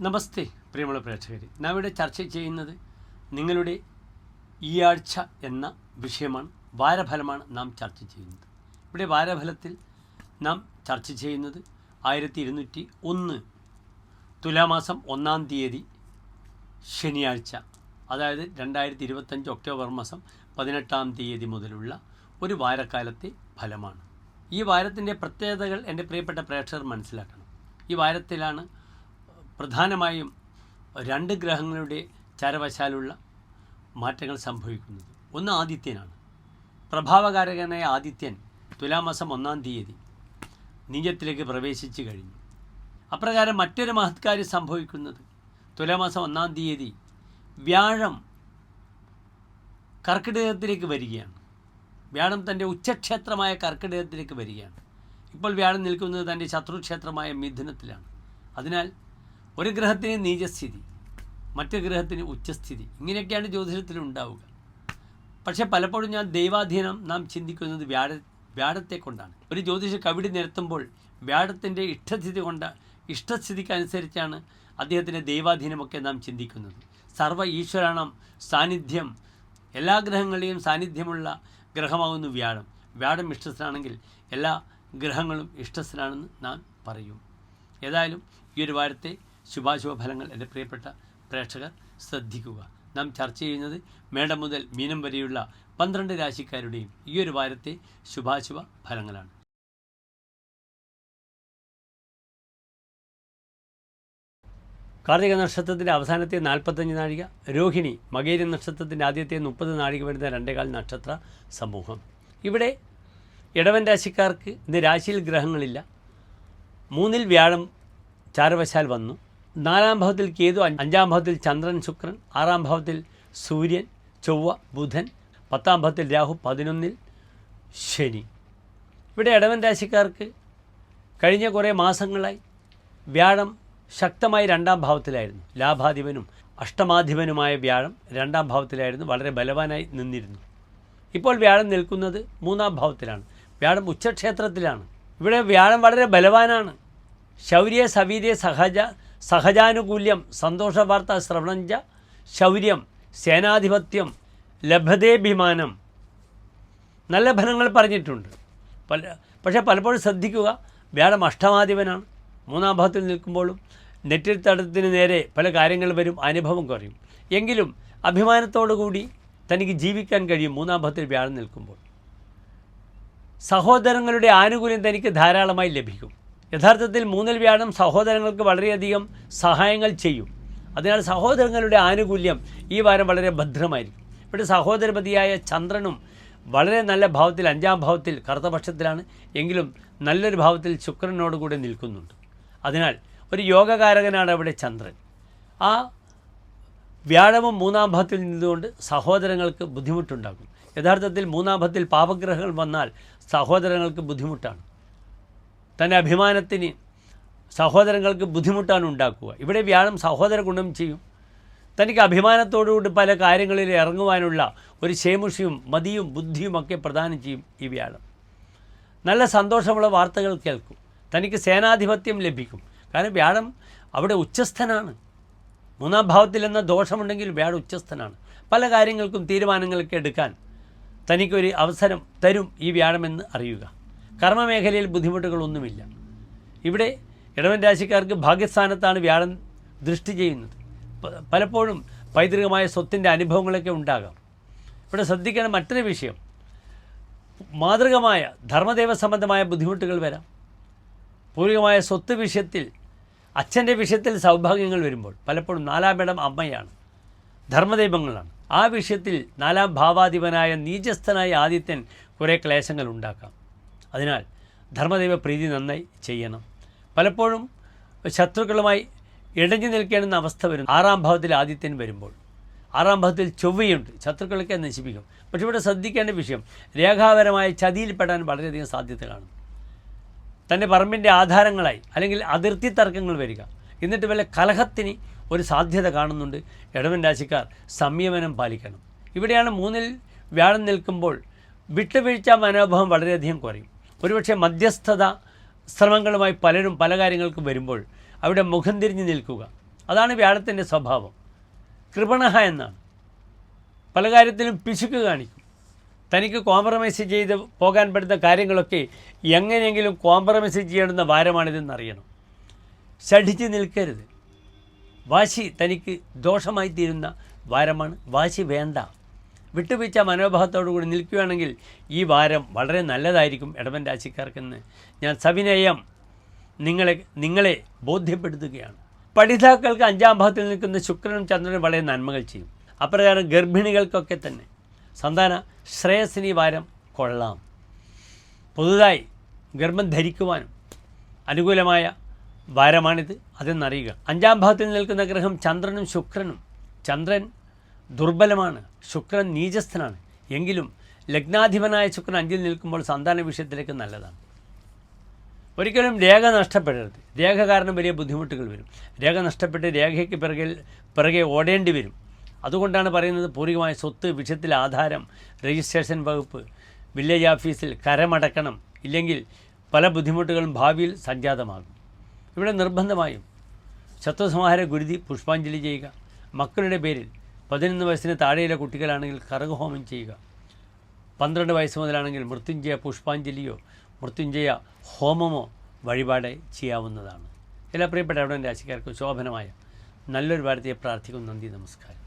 നമസ്തേ പ്രിയമുള്ള പ്രേക്ഷകർ നാം ഇവിടെ ചർച്ച ചെയ്യുന്നത് നിങ്ങളുടെ ഈ ആഴ്ച എന്ന വിഷയമാണ്. വാരഫലമാണ് നാം ചർച്ച ചെയ്യുന്നത്. ഇവിടെ വാരഫലത്തിൽ നാം ചർച്ച ചെയ്യുന്നത് ആയിരത്തി ഇരുന്നൂറ്റി ഒന്ന് തുലാമാസം ഒന്നാം തീയതി ശനിയാഴ്ച അതായത് രണ്ടായിരത്തി ഇരുപത്തഞ്ച് ഒക്ടോബർ മാസം പതിനെട്ടാം തീയതി മുതലുള്ള ഒരു വാരക്കാലത്തെ ഫലമാണ്. ഈ വാരത്തിന്റെ പ്രത്യേകതകൾ എന്റെ പ്രിയപ്പെട്ട പ്രേക്ഷകർ മനസ്സിലാക്കണം. ഈ വാരത്തിലാണ് പ്രധാനമായും രണ്ട് ഗ്രഹങ്ങളുടെ ചരവശാലുള്ള മാറ്റങ്ങൾ സംഭവിക്കുന്നത്. ഒന്ന് ആദിത്യനാണ്. പ്രഭാവകാരകനായ ആദിത്യൻ തുലാമാസം ഒന്നാം തീയതി നീചത്തിലേക്ക് പ്രവേശിച്ചു കഴിഞ്ഞു. അപ്രകാരം മറ്റൊരു മഹത്കാര്യം സംഭവിക്കുന്നത് തുലാമാസം ഒന്നാം തീയതി വ്യാഴം കർക്കിടകത്തിലേക്ക് വരികയാണ്. വ്യാഴം തന്റെ ഉച്ചക്ഷേത്രമായ കർക്കിടകത്തിലേക്ക് വരികയാണ്. ഇപ്പോൾ വ്യാഴം നിൽക്കുന്നത് തന്റെ ശത്രുക്ഷേത്രമായ മിഥുനത്തിലാണ്. അതിനാൽ ഒരു ഗ്രഹത്തിന് നീചസ്ഥിതി മറ്റു ഗ്രഹത്തിന് ഉച്ചസ്ഥിതി. ഇങ്ങനെയൊക്കെയാണ് ജ്യോതിഷത്തിൽ ഉണ്ടാവുക. പക്ഷെ പലപ്പോഴും ഞാൻ ദൈവാധീനം നാം ചിന്തിക്കുന്നത് വ്യാഴ വ്യാഴത്തെ കൊണ്ടാണ് ഒരു ജ്യോതിഷ കവിടി നിരത്തുമ്പോൾ വ്യാഴത്തിന്റെ ഇഷ്ടസ്ഥിതി കൊണ്ട് ഇഷ്ടസ്ഥിതിക്ക് അനുസരിച്ചാണ് അദ്ദേഹത്തിന്റെ ദൈവാധീനമൊക്കെ നാം ചിന്തിക്കുന്നത്. സർവ ഈശ്വരാണം സാന്നിധ്യം എല്ലാ ഗ്രഹങ്ങളുടെയും സാന്നിധ്യമുള്ള ഗ്രഹമാകുന്നു വ്യാഴം. വ്യാഴം ഇഷ്ടസ്ഥനാണെങ്കിൽ എല്ലാ ഗ്രഹങ്ങളും ഇഷ്ടസ്ഥനാണെന്ന് നാം പറയും. ഏതായാലും ഈ ഒരു വാരത്തെ ശുഭാശുഭ ഫലങ്ങൾ എന്റെ പ്രിയപ്പെട്ട പ്രേക്ഷകർ ശ്രദ്ധിക്കുക. നാം ചർച്ച ചെയ്യുന്നത് മേടം മുതൽ മീനം വരെയുള്ള പന്ത്രണ്ട് രാശിക്കാരുടെയും ഈ ഒരു വാരത്തെ ശുഭാശുഭ ഫലങ്ങളാണ് കാർത്തിക നക്ഷത്രത്തിന്റെ അവസാനത്തെ നാൽപ്പത്തഞ്ച് നാഴിക രോഹിണി മകേരി നക്ഷത്രത്തിന്റെ ആദ്യത്തെ മുപ്പത് നാഴിക വരുന്ന രണ്ടേകാൽ നക്ഷത്ര സമൂഹം. ഇവിടെ ഇടവൻ രാശിക്കാർക്ക് ഇന്ന് രാശിയിൽ ഗ്രഹങ്ങളില്ല. മൂന്നിൽ വ്യാഴം ചാരവശാൽ വന്നു. നാലാം ഭാവത്തിൽ കേതു അഞ്ചാം ഭാവത്തിൽ ചന്ദ്രൻ ശുക്രൻ ആറാം ഭാവത്തിൽ സൂര്യൻ ചൊവ്വ ബുധൻ പത്താം ഭാവത്തിൽ രാഹു പതിനൊന്നിൽ ശനി. ഇവിടെ ഇടവൻ രാശിക്കാർക്ക് കഴിഞ്ഞ കുറേ മാസങ്ങളായി വ്യാഴം ശക്തമായി രണ്ടാം ഭാവത്തിലായിരുന്നു. ലാഭാധിപനും അഷ്ടമാധിപനുമായ വ്യാഴം രണ്ടാം ഭാവത്തിലായിരുന്നു വളരെ ബലവാനായി നിന്നിരുന്നു. ഇപ്പോൾ വ്യാഴം നിൽക്കുന്നത് മൂന്നാം ഭാവത്തിലാണ്. വ്യാഴം ഉച്ചക്ഷേത്രത്തിലാണ്. ഇവിടെ വ്യാഴം വളരെ ബലവാനാണ്. ശൗര്യ സവീര്യ സഹജ സഹജാനുകൂല്യം സന്തോഷവാർത്ത ശ്രവണഞ്ച ശൗര്യം സേനാധിപത്യം ലഭതേഭിമാനം നല്ല ഫലങ്ങൾ പറഞ്ഞിട്ടുണ്ട്. പല പക്ഷേ പലപ്പോഴും ശ്രദ്ധിക്കുക വ്യാഴം അഷ്ടമാധിപനാണ്. മൂന്നാം ഭാഗത്തിൽ നിൽക്കുമ്പോഴും നെറ്റിൽ തടത്തിന് നേരെ പല കാര്യങ്ങൾ വരും അനുഭവം കുറയും. എങ്കിലും അഭിമാനത്തോടു കൂടി തനിക്ക് ജീവിക്കാൻ കഴിയും മൂന്നാം ഭാഗത്തിൽ വ്യാഴം നിൽക്കുമ്പോൾ. സഹോദരങ്ങളുടെ ആനുകൂല്യം തനിക്ക് ധാരാളമായി ലഭിക്കും. യഥാർത്ഥത്തിൽ മൂന്നിൽ വ്യാഴം സഹോദരങ്ങൾക്ക് വളരെയധികം സഹായങ്ങൾ ചെയ്യും. അതിനാൽ സഹോദരങ്ങളുടെ ആനുകൂല്യം ഈ വാരം വളരെ ഭദ്രമായിരിക്കും. ഇവിടെ സഹോദരപതിയായ ചന്ദ്രനും വളരെ നല്ല ഭാവത്തിൽ അഞ്ചാം ഭാവത്തിൽ കറുത്തപക്ഷത്തിലാണ് എങ്കിലും നല്ലൊരു ഭാവത്തിൽ ശുക്രനോടുകൂടി നിൽക്കുന്നുണ്ട്. അതിനാൽ ഒരു യോഗകാരകനാണ് അവിടെ ചന്ദ്രൻ. ആ വ്യാഴവും മൂന്നാം ഭാവത്തിൽ നിന്നുകൊണ്ട് സഹോദരങ്ങൾക്ക് ബുദ്ധിമുട്ടുണ്ടാകും. യഥാർത്ഥത്തിൽ മൂന്നാം ഭാവത്തിൽ പാപഗ്രഹങ്ങൾ വന്നാൽ സഹോദരങ്ങൾക്ക് ബുദ്ധിമുട്ടാണ്. തന്റെ അഭിമാനത്തിന് സഹോദരങ്ങൾക്ക് ബുദ്ധിമുട്ടാണ് ഉണ്ടാക്കുക. ഇവിടെ വ്യാഴം സഹോദര ഗുണം ചെയ്യും. തനിക്ക് അഭിമാനത്തോടുകൂടി പല കാര്യങ്ങളിൽ ഇറങ്ങുവാനുള്ള ഒരു ശേമുഷിയും മതിയും ബുദ്ധിയും ഒക്കെ പ്രദാനം ചെയ്യും ഈ വ്യാഴം. നല്ല സന്തോഷമുള്ള വാർത്തകൾ കേൾക്കും. തനിക്ക് സേനാധിപത്യം ലഭിക്കും. കാരണം വ്യാഴം അവിടെ ഉച്ചസ്ഥനാണ്. മൂന്നാം ഭാവത്തിൽ എന്ന ദോഷമുണ്ടെങ്കിൽ വ്യാഴം ഉച്ചസ്ഥനാണ്. പല കാര്യങ്ങൾക്കും തീരുമാനങ്ങളൊക്കെ എടുക്കാൻ തനിക്കൊരു അവസരം തരും ഈ വ്യാഴമെന്ന് അറിയുക. കർമ്മമേഖലയിൽ ബുദ്ധിമുട്ടുകളൊന്നുമില്ല. ഇവിടെ ഇടവൻ രാശിക്കാർക്ക് ഭാഗ്യസ്ഥാനത്താണ് വ്യാഴം ദൃഷ്ടി ചെയ്യുന്നത്. പലപ്പോഴും പൈതൃകമായ സ്വത്തിന്റെ അനുഭവങ്ങളൊക്കെ ഉണ്ടാകാം. ഇവിടെ ശ്രദ്ധിക്കേണ്ട മറ്റൊരു വിഷയം. മാതൃകമായ ധർമ്മദേവ സംബന്ധമായ ബുദ്ധിമുട്ടുകൾ വരാം. പൂർവികമായ സ്വത്ത് വിഷയത്തിൽ അച്ഛന്റെ വിഷയത്തിൽ സൗഭാഗ്യങ്ങൾ വരുമ്പോൾ പലപ്പോഴും നാലാം ഇടം അമ്മയാണ്. ധർമ്മദൈവങ്ങളാണ്. ആ വിഷയത്തിൽ നാലാം ഭാവാധിപനായ നീചസ്ഥനായ ആദിത്യൻ കുറേ ക്ലേശങ്ങൾ ഉണ്ടാക്കാം. അതിനാൽ ധർമ്മദൈവ പ്രീതി നന്നായി ചെയ്യണം. പലപ്പോഴും ശത്രുക്കളുമായി ഇടഞ്ഞു നിൽക്കേണ്ടുന്ന അവസ്ഥ വരും ആറാം ഭാവത്തിൽ ആദിത്യൻ വരുമ്പോൾ. ആറാം ഭാവത്തിൽ ചൊവ്വയുണ്ട്. ശത്രുക്കളൊക്കെ നശിപ്പിക്കും. പക്ഷെ ഇവിടെ ശ്രദ്ധിക്കേണ്ട വിഷയം രേഖാപരമായ ചതിയിൽപ്പെടാൻ വളരെയധികം സാധ്യത തന്റെ പറമ്പിന്റെ ആധാരങ്ങളായി അല്ലെങ്കിൽ അതിർത്തി തർക്കങ്ങൾ വരിക. എന്നിട്ട് വല്ല കലഹത്തിന് ഒരു സാധ്യത കാണുന്നുണ്ട്. ഇടവൻ രാശിക്കാർ സംയമനം പാലിക്കണം. ഇവിടെയാണ് മൂന്നിൽ വ്യാഴം നിൽക്കുമ്പോൾ വിട്ടുവീഴ്ച മനോഭാവം വളരെയധികം കുറയും. ഒരുപക്ഷെ മധ്യസ്ഥത ശ്രമങ്ങളുമായി പലരും പല കാര്യങ്ങൾക്കും വരുമ്പോൾ അവിടെ മുഖം തിരിഞ്ഞ് നിൽക്കുക. അതാണ് വ്യാഴത്തിന്റെ സ്വഭാവം. കൃപണഹ എന്നാണ്. പല കാര്യത്തിലും പിശുക്ക് കാണിക്കും. തനിക്ക് കോംപ്രമൈസ് ചെയ്ത് പോകാൻ പറ്റുന്ന കാര്യങ്ങളൊക്കെ എങ്ങനെയെങ്കിലും കോംപ്രമൈസ് ചെയ്യണമെന്ന വാരമാണിതെന്ന് അറിയണം. ഷഠിച്ച് നിൽക്കരുത്. വാശി തനിക്ക് ദോഷമായി തീരുന്ന വാരമാണ് വാശി വേണ്ട. വിട്ടുവീഴ്ച മനോഭാവത്തോടു കൂടി നിൽക്കുകയാണെങ്കിൽ ഈ വാരം വളരെ നല്ലതായിരിക്കും ഇടവൻ രാശിക്കാർക്കെന്ന്. ഞാൻ സവിനയം നിങ്ങളെ നിങ്ങളെ ബോധ്യപ്പെടുത്തുകയാണ്. പഠിതാക്കൾക്ക് അഞ്ചാം ഭാവത്തിൽ നിൽക്കുന്ന ശുക്രനും ചന്ദ്രനും വളരെ നന്മകൾ ചെയ്യും. അപ്രകാരം ഗർഭിണികൾക്കൊക്കെ തന്നെ. സന്താന ശ്രേയസിനി വാരം കൊള്ളാം. പുതുതായി ഗർഭം ധരിക്കുവാനും അനുകൂലമായ വാരമാണിത്. അതെന്നറിയുക. അഞ്ചാം ഭാവത്തിൽ നിൽക്കുന്ന ഗ്രഹം ചന്ദ്രനും ശുക്രനും. ചന്ദ്രൻ ദുർബലമാണ്. ശുക്രൻ നീചസ്ഥനാണ്. എങ്കിലും ലഗ്നാധിപനായ ശുക്രൻ അഞ്ചിൽ നിൽക്കുമ്പോൾ സന്താന വിഷയത്തിലേക്ക് നല്ലതാണ്. ഒരിക്കലും രേഖ നഷ്ടപ്പെടരുത്. രേഖ കാരണം വലിയ ബുദ്ധിമുട്ടുകൾ വരും. രേഖ നഷ്ടപ്പെട്ട് രേഖയ്ക്ക് പിറകെ പിറകെ ഓടേണ്ടി വരും. അതുകൊണ്ടാണ് പറയുന്നത് പൂർവികമായ സ്വത്ത് വിഷയത്തിൽ ആധാരം രജിസ്ട്രേഷൻ വകുപ്പ് വില്ലേജ് ഓഫീസിൽ കരമടക്കണം. ഇല്ലെങ്കിൽ പല ബുദ്ധിമുട്ടുകളും ഭാവിയിൽ സംജാതമാകും. ഇവിടെ നിർബന്ധമായും ശത്രുസംഹാര ഗുരുതി പുഷ്പാഞ്ജലി ചെയ്യുക. മക്കളുടെ പേരിൽ പതിനൊന്ന് വയസ്സിന് താഴെയുള്ള കുട്ടികളാണെങ്കിൽ കറുകഹോമം ചെയ്യുക. പന്ത്രണ്ട് വയസ്സ് മുതലാണെങ്കിൽ മൃത്യുഞ്ജയ പുഷ്പാഞ്ജലിയോ മൃത്യുഞ്ജയ ഹോമമോ വഴിപാട് ചെയ്യാവുന്നതാണ്. എല്ലാ പ്രിയപ്പെട്ട അവിടെ രാശിക്കാർക്ക് ശോഭനമായ നല്ലൊരു വാരത്തെ പ്രാർത്ഥിക്കുന്നു. നന്ദി നമസ്കാരം.